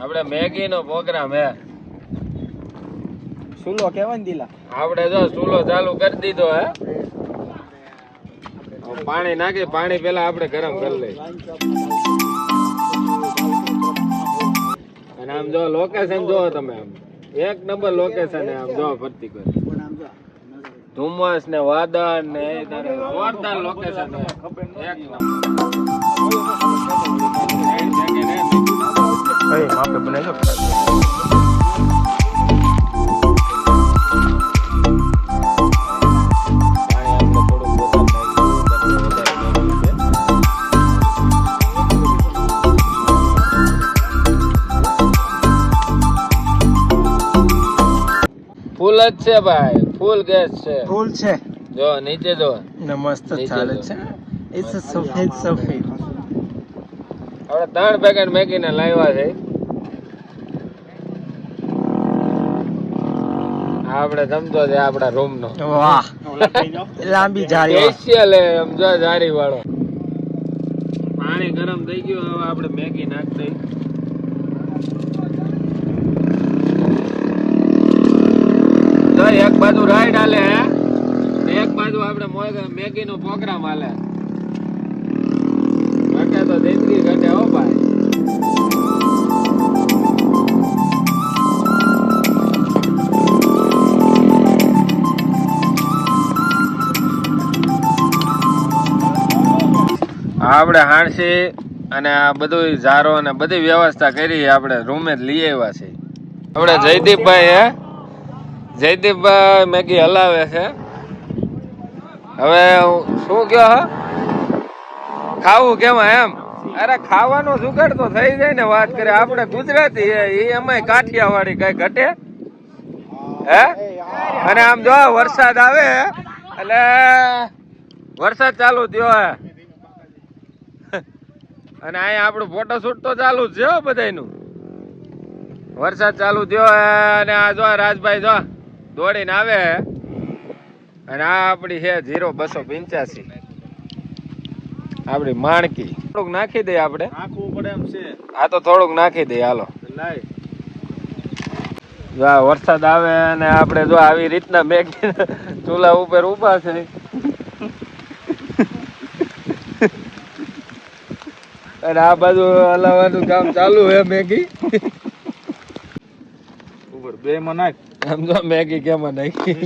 આપણે મેગી નો પ્રોગ્રામ હે. સુલો કેવાય દિલા? આપણે જો ચૂલો ચાલુ કરી દીધો હે. પાણી નાખી પાણી પેલા આપણે ગરમ કરી લઈએ. અને આમ જો લોકેશન જો તમે આમ. એક નંબર લોકેશન હે આમ જો ફરતી કરી ધુમ્મસ ને વાદળ ને જોરદાર લોકેશન એક નંબર. છે. ફૂલ જ છે ભાઈ ફૂલ ગેસ છે. ફૂલ છે. જો નીચે જો. મસ્ત ચાલે છે. એ સફેદ સફેદ હવે ત્રણ પેકેટ મેગીને લાવ્યા છે. આપણે સમજો છે આપણા રૂમ નો વાહ. લાંબી જાળી સ્પેશિયલ સમજો જો જારી વાળો પાણી ગરમ થઈ ગયું હવે આપણે મેગી નાખ દઈ એક બાજુ રાઈડ હાલે એક બાજુ આપણે મેગી નો પ્રોગ્રામ હાલે. આપણે હાણસી અને આ બધું ઝારો અને બધી વ્યવસ્થા કરી આપણે રૂમે જ લઈ આવ્યા છે આપણે જયદીપભાઈ હે. જયદીપભાઈ મેગી હલાવે છે. હવે શું કયો હા? ખાવું કેમાં એમ? અરે ખાવાનો જુગાડ તો થઈ જાય ને વાત કરે. આપણે ગુજરાતી એ એમાંય કાઠિયાવાડી કઈ ઘટે? હે? અને આમ જો વરસાદ આવે, એટલે વરસાદ ચાલુ થયો હે. અને અહીંયા આપણું ફોટોશૂટ તો ચાલુ જ છે બધાનું બધાયનું. વરસાદ ચાલુ થયો અને આ જો રાજભાઈ જો દોડીને આવે અને આ આપણી છે જીરો બસો પંચ્યાસી. આપણી માણકી. થોડુંક નાખી દઈએ આપણે. આખું પડે એમ છે. આ તો થોડુંક નાખી દઈએ હાલો. લાય. જો આ વરસાદ આવે અને આપણે જો આવી રીતના મેગી ચૂલા ઉપર ઊભા છે. અને આ બાજુ હલાવવાનું કામ ચાલુ હે મેગી. ઉપર બે માં નાખ સમજો મેગી કેમ નાખી?